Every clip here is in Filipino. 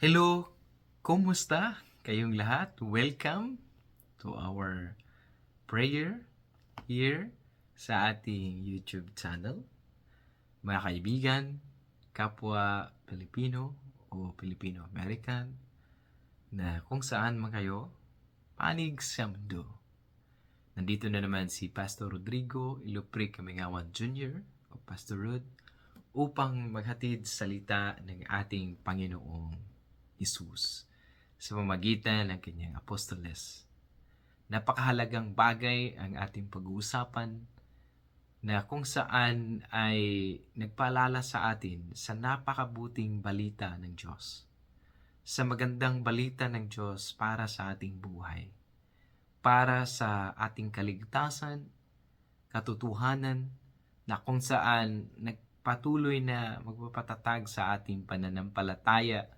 Hello, kumusta kayong lahat? Welcome to our prayer here sa ating YouTube channel. Mga kaibigan, kapwa Pilipino o Filipino-American na kung saan man kayo, panig sa mundo. Nandito na naman si Pastor Rodrigo Ilupri Kamingawan Jr. o Pastor Rod upang maghatid salita ng ating Panginoong Jesus sa pamagitan ng kanyang apostoles. Napakahalagang bagay ang ating pag-uusapan na kung saan ay nagpaalala sa atin sa napakabuting balita ng Diyos. Sa magandang balita ng Diyos para sa ating buhay. Para sa ating kaligtasan, katotohanan, na kung saan nagpatuloy na magpapatatag sa ating pananampalataya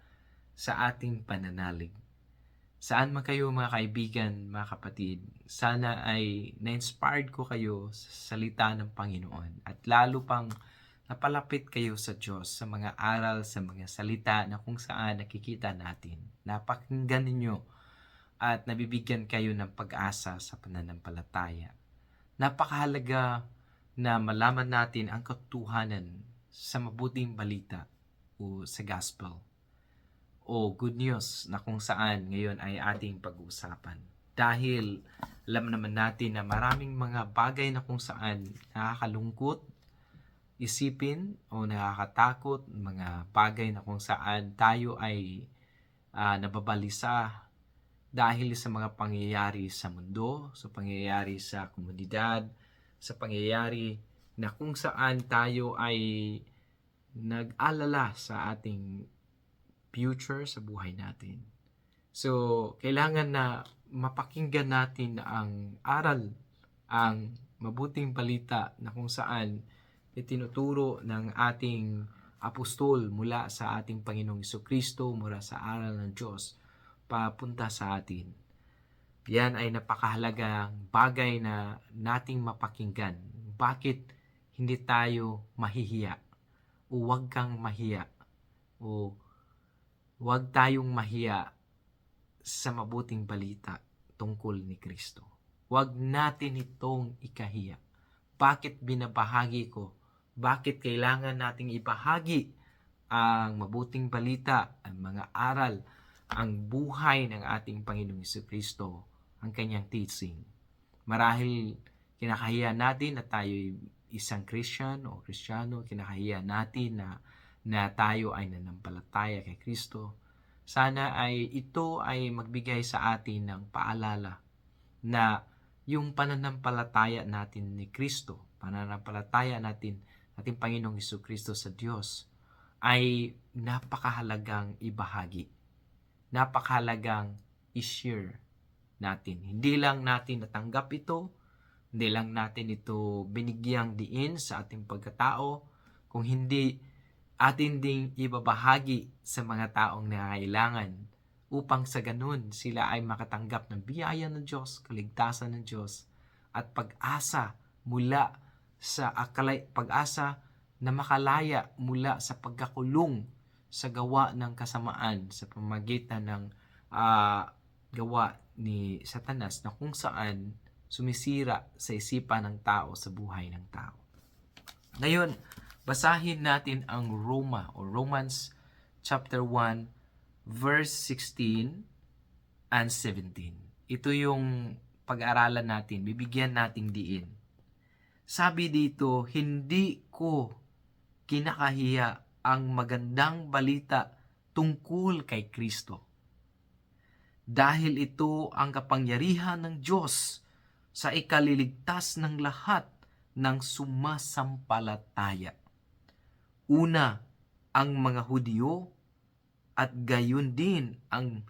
sa ating pananalig. Saan man kayo mga kaibigan, mga kapatid, sana ay na-inspired ko kayo sa salita ng Panginoon at lalo pang napalapit kayo sa Diyos sa mga aral, sa mga salita na kung saan nakikita natin. Napakinggan ninyo at nabibigyan kayo ng pag-asa sa pananampalataya. Napakahalaga na malaman natin ang katotohanan sa mabuting balita o sa gospel o good news na kung saan ngayon ay ating pag-uusapan. Dahil alam naman natin na maraming mga bagay na kung saan nakakalungkot isipin o nakakatakot, mga bagay na kung saan tayo ay ah, nababalisa dahil sa mga pangyayari sa mundo, sa pangyayari sa komunidad, sa pangyayari na kung saan tayo ay nag-alala sa ating future sa buhay natin. So, kailangan na mapakinggan natin ang aral, ang mabuting balita na kung saan itinuturo ng ating apostol mula sa ating Panginoong Kristo mula sa aral ng Diyos papunta sa atin. Yan ay napakahalagang bagay na nating mapakinggan. Bakit hindi tayo mahihiya? O huwag kang mahiya? O huwag tayong mahiya sa mabuting balita tungkol ni Kristo. Huwag natin itong ikahiya. Bakit binabahagi ko? Bakit kailangan nating ibahagi ang mabuting balita, ang mga aral, ang buhay ng ating Panginoong Kristo, ang kanyang teaching. Marahil kinakahiya natin na tayo isang Christian o Kristiyano, kinakahiya natin na na tayo ay nanampalataya kay Kristo. Sana ay ito ay magbigay sa atin ng paalala na yung pananampalataya natin ni Kristo, pananampalataya natin ating Panginoong Hesus Kristo sa Diyos ay napakahalagang ibahagi. Napakahalagang i-share natin. Hindi lang natin natanggap ito, hindi lang natin ito binigyang diin sa ating pagkatao, kung hindi atin ding ibabahagi sa mga taong nangangailangan upang sa ganun sila ay makatanggap ng biyaya ng Diyos, kaligtasan ng Diyos at pag-asa mula sa akalay, pag-asa na makalaya mula sa pagkakulong sa gawa ng kasamaan sa pamagitan ng ah, gawa ni Satanas na kung saan sumisira sa isipan ng tao sa buhay ng tao. Ngayon, basahin natin ang Roma o Romans chapter 1 verse 16 and 17. Ito yung pag-aaralan natin, bibigyan nating diin. Sabi dito, hindi ko kinakahiya ang magandang balita tungkol kay Kristo. Dahil ito ang kapangyarihan ng Diyos sa ikaliligtas ng lahat ng sumasampalataya. Una, ang mga Hudyo at gayon din ang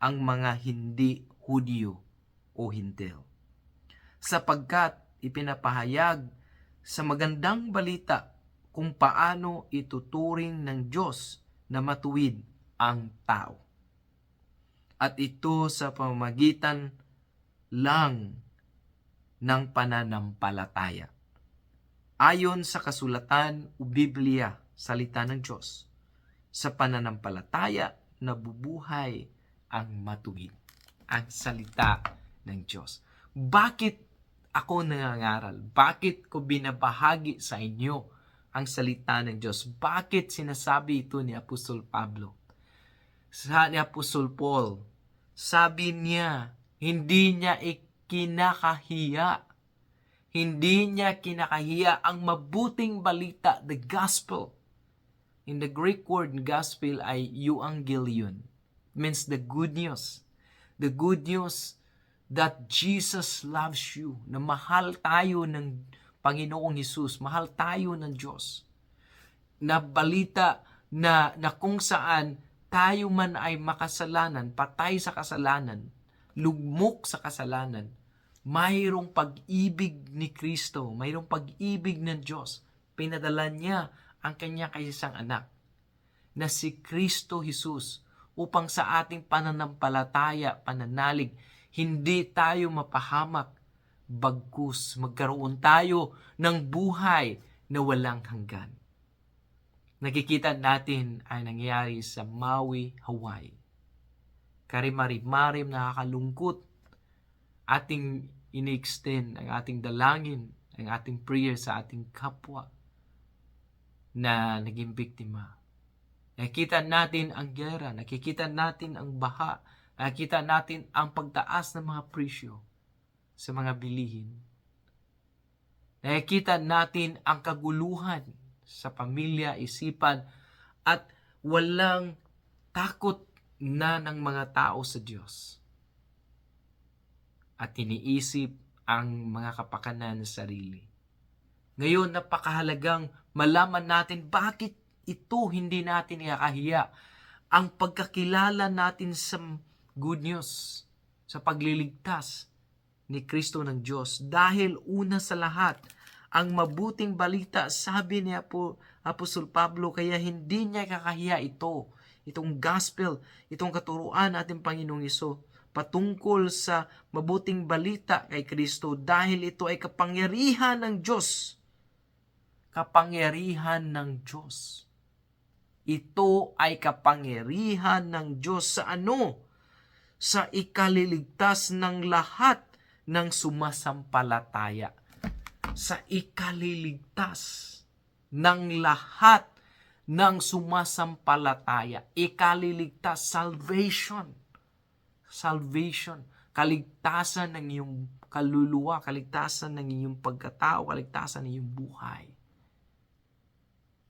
ang mga hindi Hudyo o Hintil. Sapagkat ipinapahayag sa magandang balita kung paano ituturing ng Diyos na matuwid ang tao. At ito sa pamamagitan lang ng pananampalataya. Ayon sa kasulatan o Biblia, salita ng Diyos, sa pananampalataya nabubuhay ang matuwid. Ang salita ng Diyos. Bakit ako nangangaral? Bakit ko binabahagi sa inyo ang salita ng Diyos? Bakit sinasabi ito ni Apostol Pablo? Sa ni Apostol Paul, sabi niya, hindi niya ikinakahiya. Hindi niya kinakahiya ang mabuting balita, the gospel. In the Greek word gospel ay euangelion. Means the good news. The good news that Jesus loves you. Na mahal tayo ng Panginoong Hesus. Mahal tayo ng Diyos. Na balita na, na kung saan tayo man ay makasalanan, patay sa kasalanan, lugmok sa kasalanan, mayroong pag-ibig ni Kristo, mayroong pag-ibig ng Diyos. Pinadala niya ang kanyang kaisang anak na si Kristo Jesus upang sa ating pananampalataya, pananalig, hindi tayo mapahamak, bagkus magkaroon tayo ng buhay na walang hanggan. Nakikita natin ay nangyayari sa Maui, Hawaii. Karimari-marim nakakalungkot ating ini-extend ang ating dalangin, ang ating prayer sa ating kapwa na naging biktima. Nakikita natin ang gera, nakikita natin ang baha, nakikita natin ang pagtaas ng mga presyo sa mga bilihin. Nakikita natin ang kaguluhan sa pamilya, isipan, at walang takot na ng mga tao sa Diyos. At iniisip ang mga kapakanan sa sarili. Ngayon, napakahalagang malaman natin bakit ito hindi natin ikakahiya. Ang pagkakilala natin sa good news, sa pagliligtas ni Kristo ng Diyos. Dahil una sa lahat, ang mabuting balita, sabi ni Apo, Apostol Pablo, kaya hindi niya kakahiya ito, itong gospel, itong katuruan natin Panginoong Iso, patungkol sa mabuting balita kay Kristo dahil ito ay kapangyarihan ng Diyos. Kapangyarihan ng Diyos. Ito ay kapangyarihan ng Diyos sa ano? Sa ikaliligtas ng lahat ng sumasampalataya sa ikaliligtas ng lahat ng sumasampalataya. Ikaliligtas, salvation. Salvation. Kaligtasan ng iyong kaluluwa, kaligtasan ng iyong pagkatao, kaligtasan ng iyong buhay.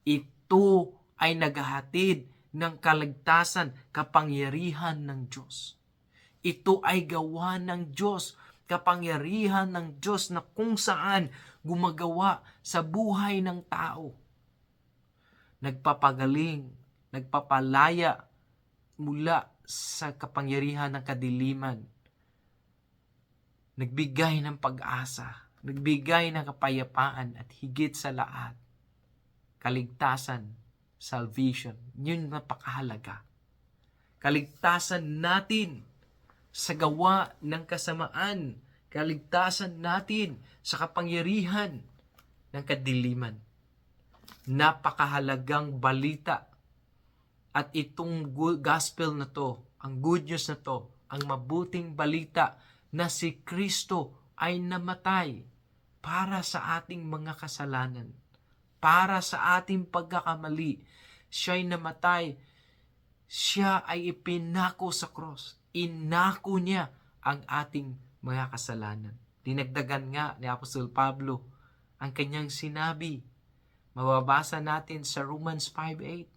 Ito ay naghahatid ng kaligtasan, kapangyarihan ng Diyos. Ito ay gawa ng Diyos kapangyarihan ng Diyos na kung saan gumagawa sa buhay ng tao. Nagpapagaling, nagpapalaya mula sa kapangyarihan ng kadiliman. Nagbigay ng pag-asa, nagbigay ng kapayapaan at higit sa lahat, kaligtasan, salvation. Yun napakahalaga. Kaligtasan natin sa gawa ng kasamaan, kaligtasan natin sa kapangyarihan ng kadiliman. Napakahalagang balita at itong gospel na to, ang good news na to, ang mabuting balita na si Kristo ay namatay para sa ating mga kasalanan, para sa ating pagkakamali. Siya'y namatay, siya ay ipinako sa cross inako niya ang ating mga kasalanan. Dinagdagan nga ni Apostol Pablo ang kanyang sinabi. Mababasa natin sa Romans 5.8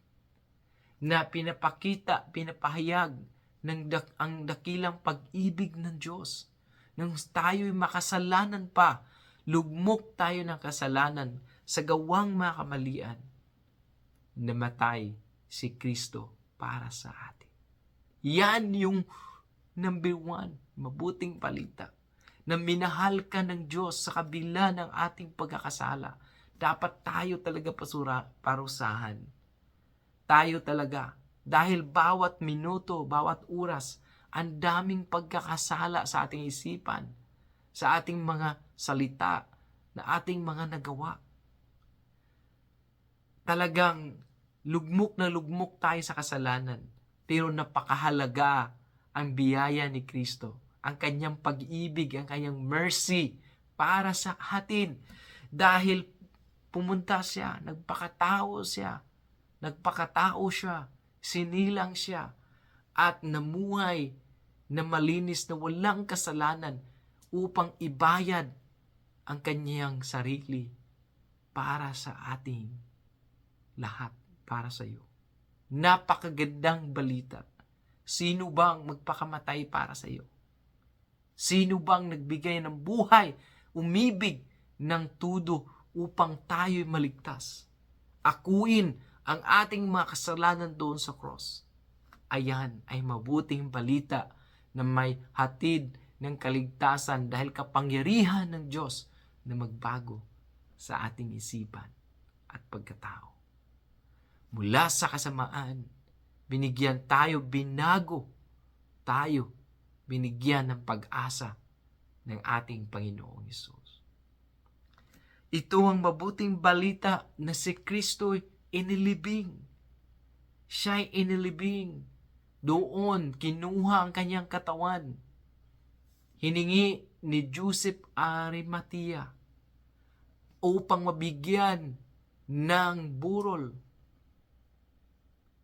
na pinapakita, pinapahayag ng dak- ang dakilang pag-ibig ng Diyos. Nang tayo'y makasalanan pa, lugmok tayo ng kasalanan sa gawang mga kamalian, namatay si Kristo para sa atin. Yan yung number one, mabuting palita. Na minahal ka ng Diyos sa kabila ng ating pagkakasala. Dapat tayo talaga pasura, parusahan. Tayo talaga. Dahil bawat minuto, bawat oras, ang daming pagkakasala sa ating isipan, sa ating mga salita, na ating mga nagawa. Talagang lugmok na lugmok tayo sa kasalanan Pero napakahalaga ang biyaya ni Kristo, ang kanyang pag-ibig, ang kanyang mercy para sa atin. Dahil pumunta siya, nagpakatao siya, nagpakatao siya, sinilang siya, at namuhay na malinis na walang kasalanan upang ibayad ang kanyang sarili para sa ating lahat, para sa iyo. Napakagandang balita. Sino bang magpakamatay para sa iyo? Sino bang nagbigay ng buhay, umibig ng tudo upang tayo'y maligtas? Akuin ang ating mga kasalanan doon sa cross. Ayan ay mabuting balita na may hatid ng kaligtasan dahil kapangyarihan ng Diyos na magbago sa ating isipan at pagkatao. Mula sa kasamaan, binigyan tayo, binago tayo, binigyan ng pag-asa ng ating Panginoong Isus. Ito ang mabuting balita na si Kristo'y inilibing. Siya'y inilibing. Doon, kinuha ang kanyang katawan. Hiningi ni Joseph Arimatea upang mabigyan ng burol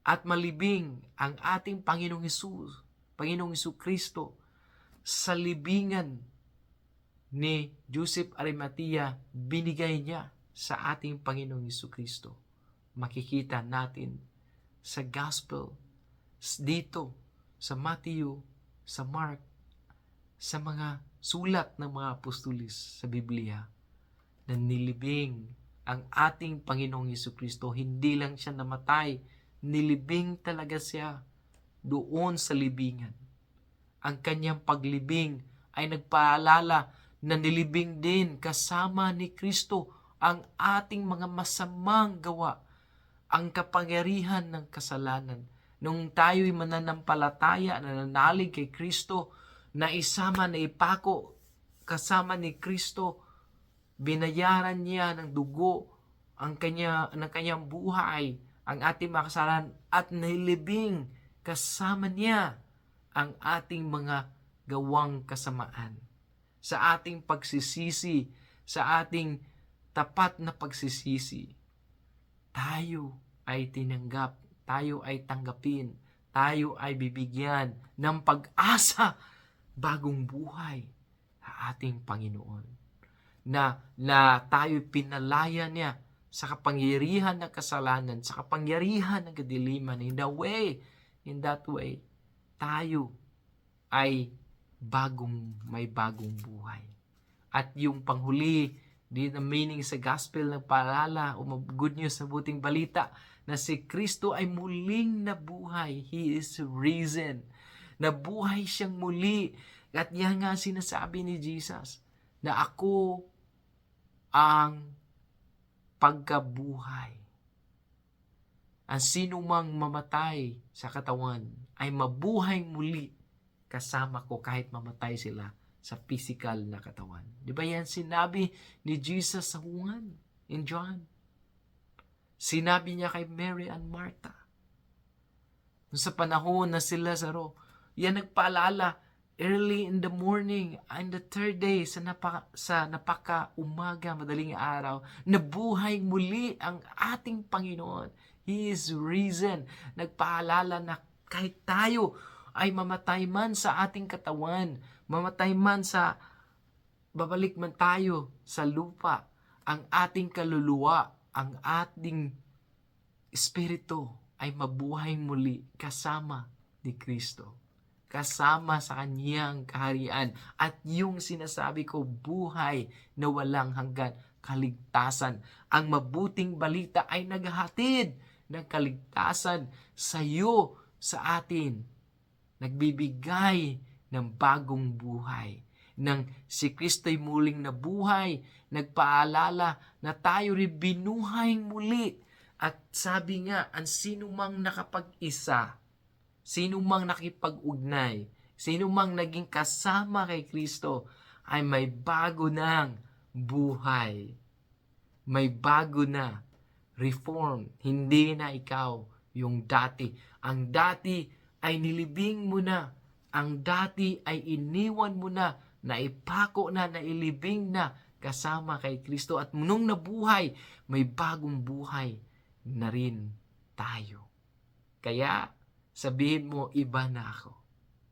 at malibing ang ating Panginoong Isus, Panginoong Isu Kristo sa libingan ni Joseph Arimatea binigay niya sa ating Panginoong Isu Kristo. Makikita natin sa Gospel dito sa Matthew, sa Mark, sa mga sulat ng mga apostolis sa Biblia na nilibing ang ating Panginoong Yesu Kristo. Hindi lang siya namatay, nilibing talaga siya doon sa libingan. Ang kanyang paglibing ay nagpaalala na nilibing din kasama ni Kristo ang ating mga masamang gawa, ang kapangyarihan ng kasalanan. Nung tayo'y mananampalataya, nananalig kay Kristo, na isama na ipako kasama ni Kristo, binayaran niya ng dugo ang kanya ng kanyang buhay, ang ating mga kasalanan at nilibing kasama niya ang ating mga gawang kasamaan. Sa ating pagsisisi, sa ating tapat na pagsisisi, tayo ay tinanggap, tayo ay tanggapin, tayo ay bibigyan ng pag-asa bagong buhay sa ating Panginoon. Na, na tayo pinalaya niya sa kapangyarihan ng kasalanan, sa kapangyarihan ng kadiliman. In the way, in that way, tayo ay bagong, may bagong buhay. At yung panghuli, na meaning sa gospel ng paalala o good news na buting balita na si Kristo ay muling nabuhay. He is risen. Nabuhay siyang muli. At yan nga sinasabi ni Jesus na ako ang pagkabuhay. Ang sino mang mamatay sa katawan ay mabuhay muli kasama ko kahit mamatay sila sa physical na katawan. Di ba yan sinabi ni Jesus sa Juan in John? Sinabi niya kay Mary and Martha. Sa panahon na sila sa yan nagpaalala early in the morning and the third day sa napaka, sa napaka umaga madaling araw nabuhay muli ang ating Panginoon He is risen nagpaalala na kahit tayo ay mamatay man sa ating katawan mamatay man sa babalik man tayo sa lupa ang ating kaluluwa ang ating espiritu ay mabuhay muli kasama ni Kristo kasama sa kanyang kaharian at yung sinasabi ko buhay na walang hanggan kaligtasan. Ang mabuting balita ay naghahatid ng kaligtasan sa iyo, sa atin. Nagbibigay ng bagong buhay. Nang si Kristo'y muling nabuhay, nagpaalala na tayo rin binuhay muli. At sabi nga, ang sino mang nakapag-isa, sino mang nakipag-ugnay, sino mang naging kasama kay Kristo, ay may bago ng buhay. May bago na reform. Hindi na ikaw yung dati. Ang dati ay nilibing mo na. Ang dati ay iniwan mo na, naipako na, nailibing na kasama kay Kristo. At nung nabuhay, may bagong buhay na rin tayo. Kaya sabihin mo, iba na ako.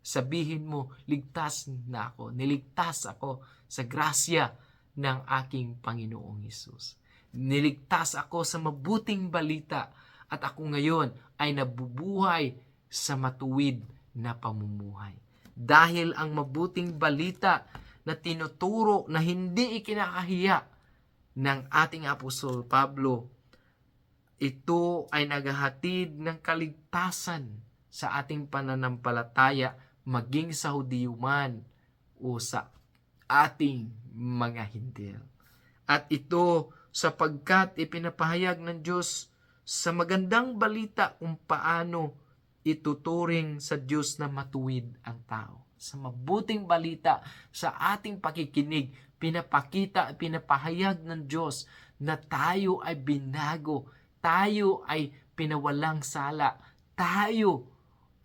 Sabihin mo, ligtas na ako. Niligtas ako sa grasya ng aking Panginoong Isus. Niligtas ako sa mabuting balita at ako ngayon ay nabubuhay sa matuwid na pamumuhay. Dahil ang mabuting balita na tinuturo na hindi ikinakahiya ng ating Apostol Pablo, ito ay naghahatid ng kaligtasan sa ating pananampalataya maging sa Hudiyo man o sa ating mga Hintil. At ito sapagkat ipinapahayag ng Diyos sa magandang balita kung paano ituturing sa Diyos na matuwid ang tao. Sa mabuting balita, sa ating pakikinig, pinapakita at pinapahayag ng Diyos na tayo ay binago, tayo ay pinawalang sala, tayo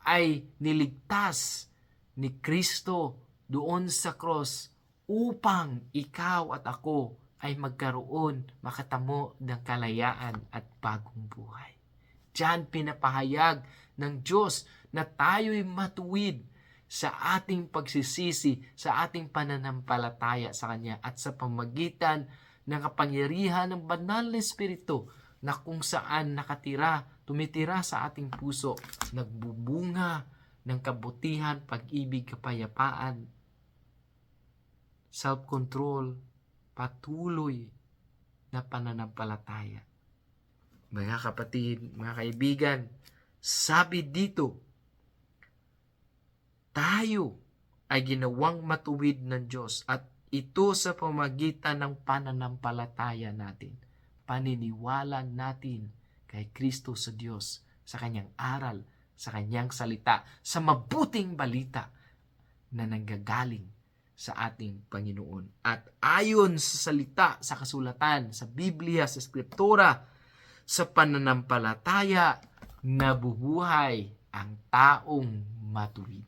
ay niligtas ni Kristo doon sa cross upang ikaw at ako ay magkaroon, makatamo ng kalayaan at bagong buhay. Diyan pinapahayag ng Diyos na tayo'y matuwid sa ating pagsisisi, sa ating pananampalataya sa Kanya at sa pamagitan ng kapangyarihan ng banal na Espiritu na kung saan nakatira, tumitira sa ating puso, nagbubunga ng kabutihan, pag-ibig, kapayapaan, self-control, patuloy na pananampalataya. Mga kapatid, mga kaibigan, sabi dito, tayo ay ginawang matuwid ng Diyos at ito sa pamagitan ng pananampalataya natin. Paniniwala natin kay Kristo sa Diyos, sa kanyang aral, sa kanyang salita, sa mabuting balita na nanggagaling sa ating Panginoon. At ayon sa salita, sa kasulatan, sa Biblia, sa Skriptura, sa pananampalataya, nabubuhay ang taong matuwid.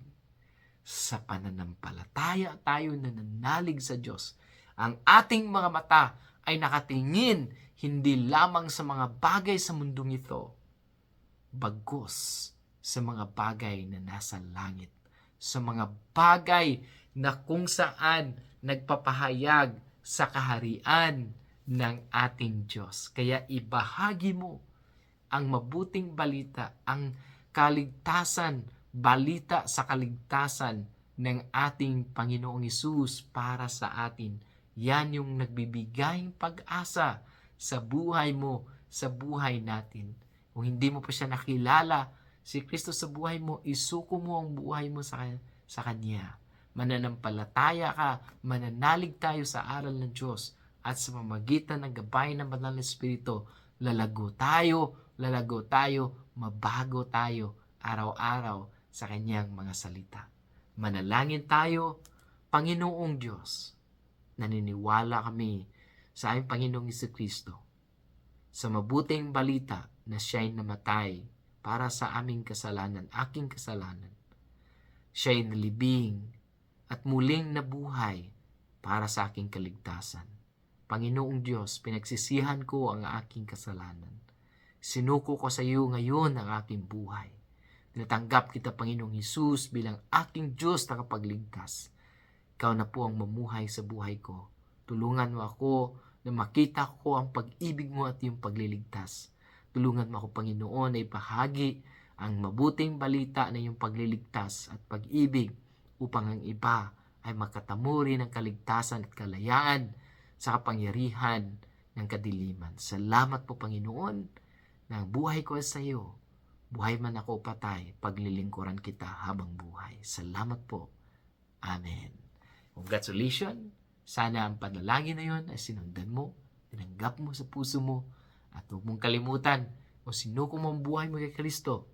Sa pananampalataya tayo nananalig sa Diyos. Ang ating mga mata ay nakatingin hindi lamang sa mga bagay sa mundong ito, bagos sa mga bagay na nasa langit, sa mga bagay na kung saan nagpapahayag sa kaharian ng ating Diyos. Kaya ibahagi mo ang mabuting balita, ang kaligtasan, balita sa kaligtasan ng ating Panginoong Isus para sa atin. Yan yung nagbibigay pag-asa sa buhay mo, sa buhay natin. Kung hindi mo pa siya nakilala, si Kristo sa buhay mo, isuko mo ang buhay mo sa, sa Kanya. Mananampalataya ka, mananalig tayo sa aral ng Diyos at sa pamagitan ng gabay ng Banal na Espiritu, lalago tayo, lalago tayo, mabago tayo araw-araw sa Kanyang mga salita. Manalangin tayo, Panginoong Diyos, naniniwala kami sa aming Panginoong Iso Kristo sa mabuting balita na siya'y namatay para sa aming kasalanan, aking kasalanan. Siya'y nalibing at muling nabuhay para sa aking kaligtasan. Panginoong Diyos, pinagsisihan ko ang aking kasalanan. Sinuko ko sa iyo ngayon ang aking buhay. Tinatanggap kita, Panginoong Hesus, bilang aking Diyos na kapagligtas. Ikaw na po ang mamuhay sa buhay ko. Tulungan mo ako na makita ko ang pag-ibig mo at yung pagliligtas. Tulungan mo ako, Panginoon, na ipahagi ang mabuting balita na yung pagliligtas at pag-ibig upang ang iba ay makatamo rin ng kaligtasan at kalayaan sa kapangyarihan ng kadiliman. Salamat po, Panginoon, na buhay ko sa iyo, buhay man ako patay, paglilingkuran kita habang buhay. Salamat po. Amen. Congratulations. Sana ang panalangin na yon ay sinundan mo, tinanggap mo sa puso mo, at huwag mong kalimutan kung sino mo ang buhay mo kay Kristo,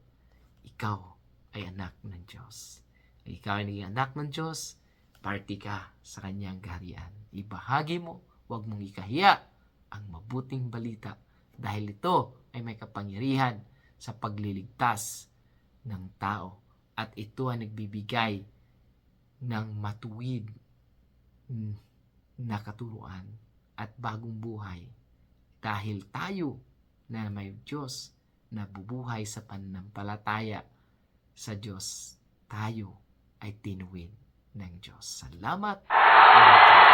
ikaw ay anak ng Diyos. Ikaw ay naging anak ng Diyos, party ka sa kanyang kaharian. Ibahagi mo, huwag mong ikahiya ang mabuting balita dahil ito ay may kapangyarihan sa pagliligtas ng tao At ito ang nagbibigay ng matuwid na katuruan at bagong buhay dahil tayo na may Diyos na bubuhay sa pananampalataya sa Diyos, tayo ay tinuwid ng Diyos. Salamat. Palagi.